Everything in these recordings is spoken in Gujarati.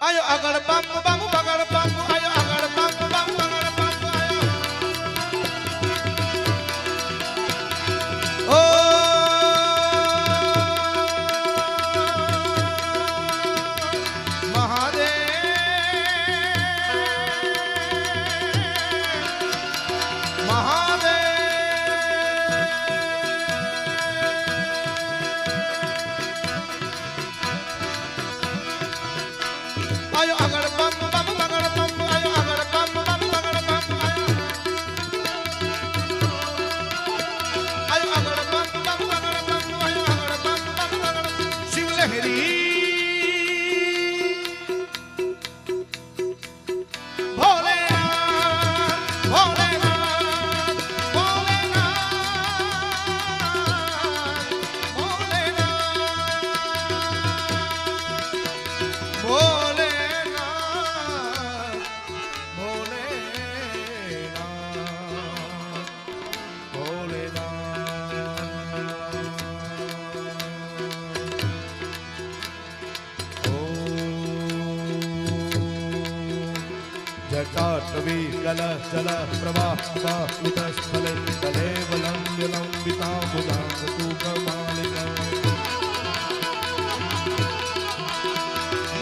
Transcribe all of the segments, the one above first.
Agora vamos, vamos, agora vamos. Tayo agad कवि कल जल प्रवाह उत स्थले कलेवलं विलम्बिता मुदाङ्गमालिका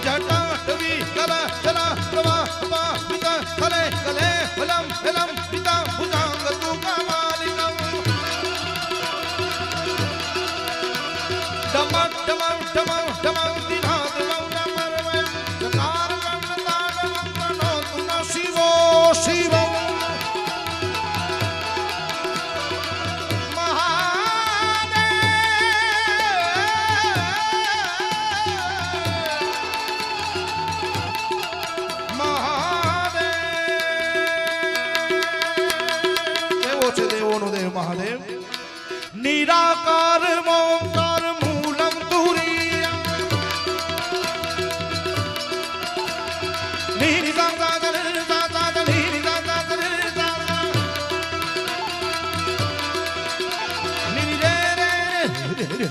जटाटवी कल जल प्रवाह उत स्थले कलेवलं विलम्बिता मुदाङ्गमालिका डमं डमं डमं डमं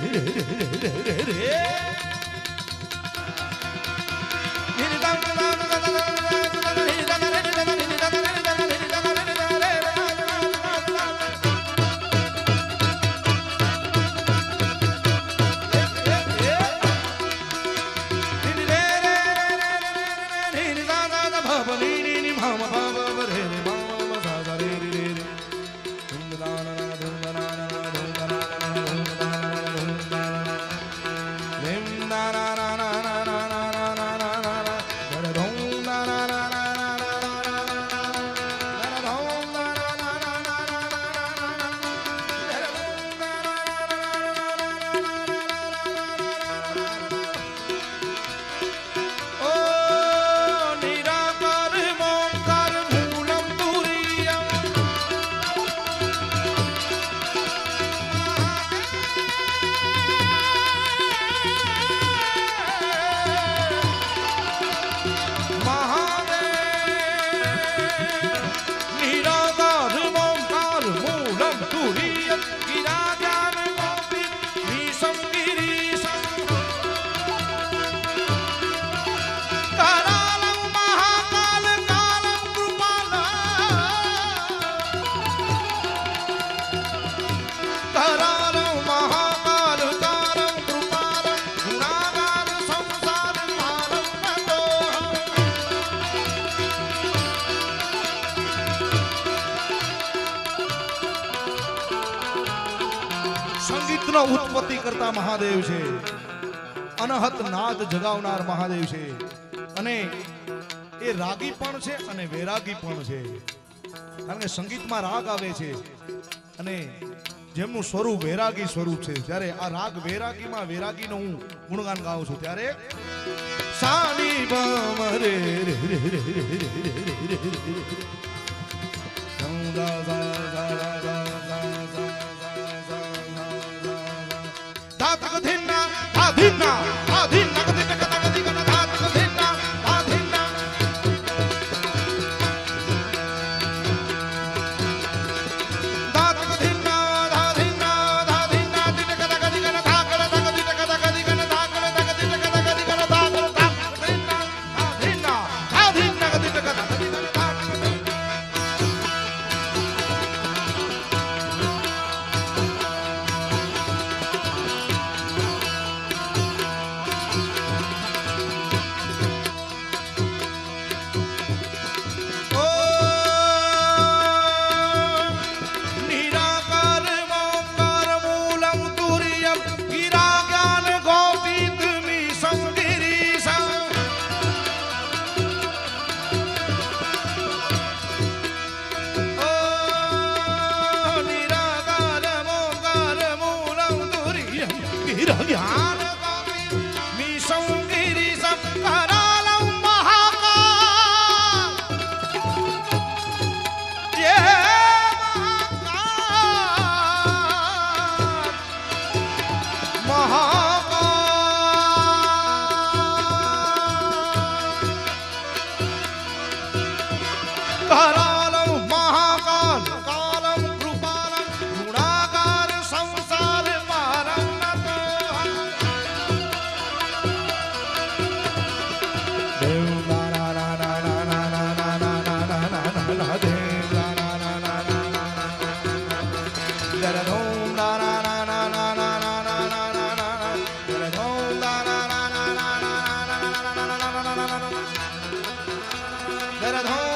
Hey, hey, hey, hey. ભક્તિ કરતા મહાદેવ છે અનહત નાદ જગાવનાર મહાદેવ છે અને એ રાગી પણ છે અને વૈરાગી પણ છે કારણ કે સંગીતમાં રાગ આવે છે અને જેમનું સ્વરૂપ વૈરાગી સ્વરૂપ છે જ્યારે આ રાગ વૈરાગીમાં વૈરાગી વૈરાગીનો હું ગુણગાન ગાઉં છું ત્યારે સાની બામરે રે રે રે રે રે રે રે રે રે રે now. धरधो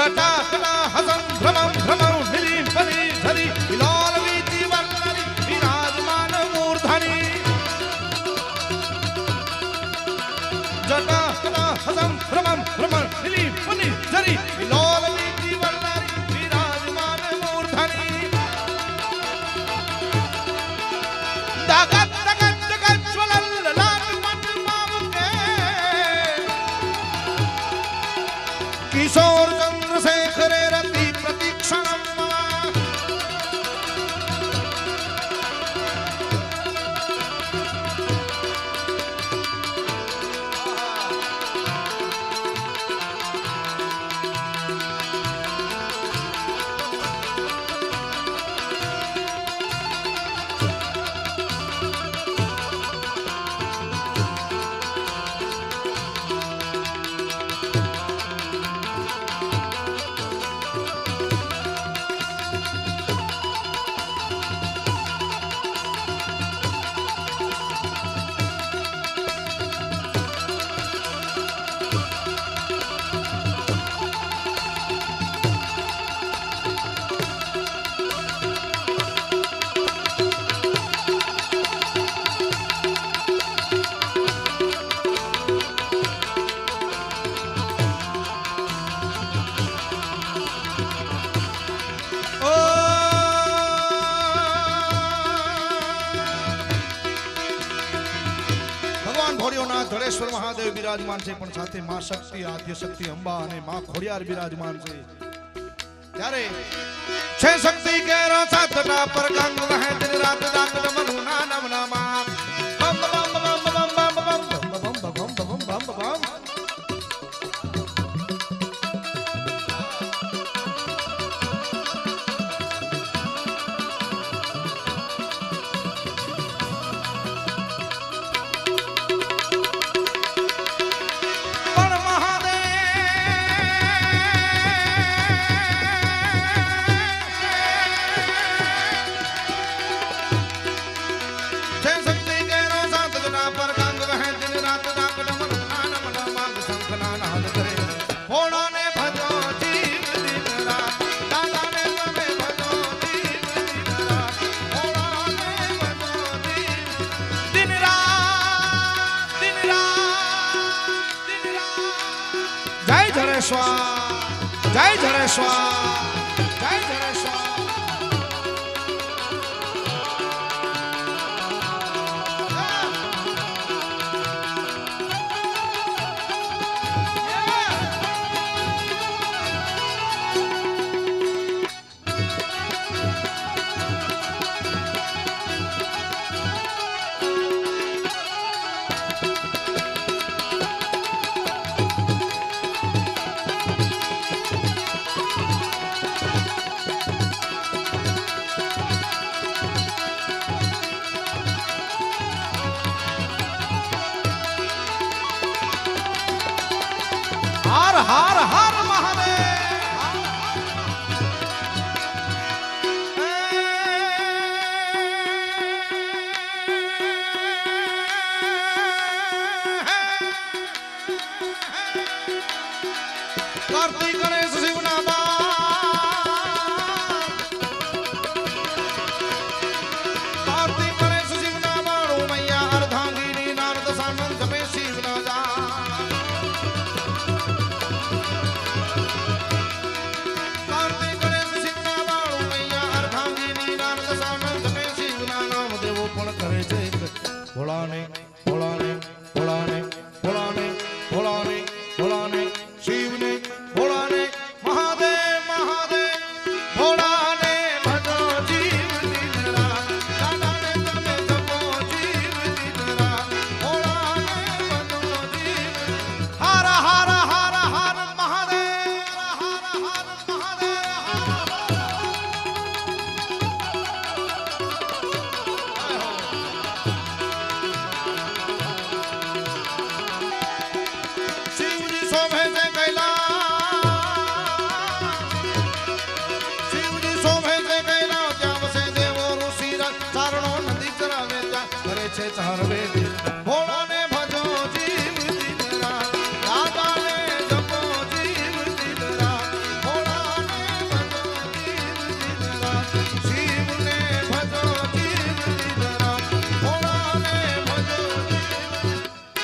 जटाकला हसन भ्रमं भ्रमं ढिली फली झरी विलाल वीती वल्लरी विराजमान બિરાજમાન છે પણ સાથે માં શક્તિ આદ્ય શક્તિ અંબા અને માં ખોડિયાર બિરાજમાન છે ત્યારે છે શક્તિ કેરો સાતટા પર ગંગ વહે દિન રાત દાંત મનુ ના નમ નમા બમ બમ બમ બમ બમ બમ બમ બમ બમ બમ બમ બમ જડેશ્વર જય જડેશ્વર સર્વે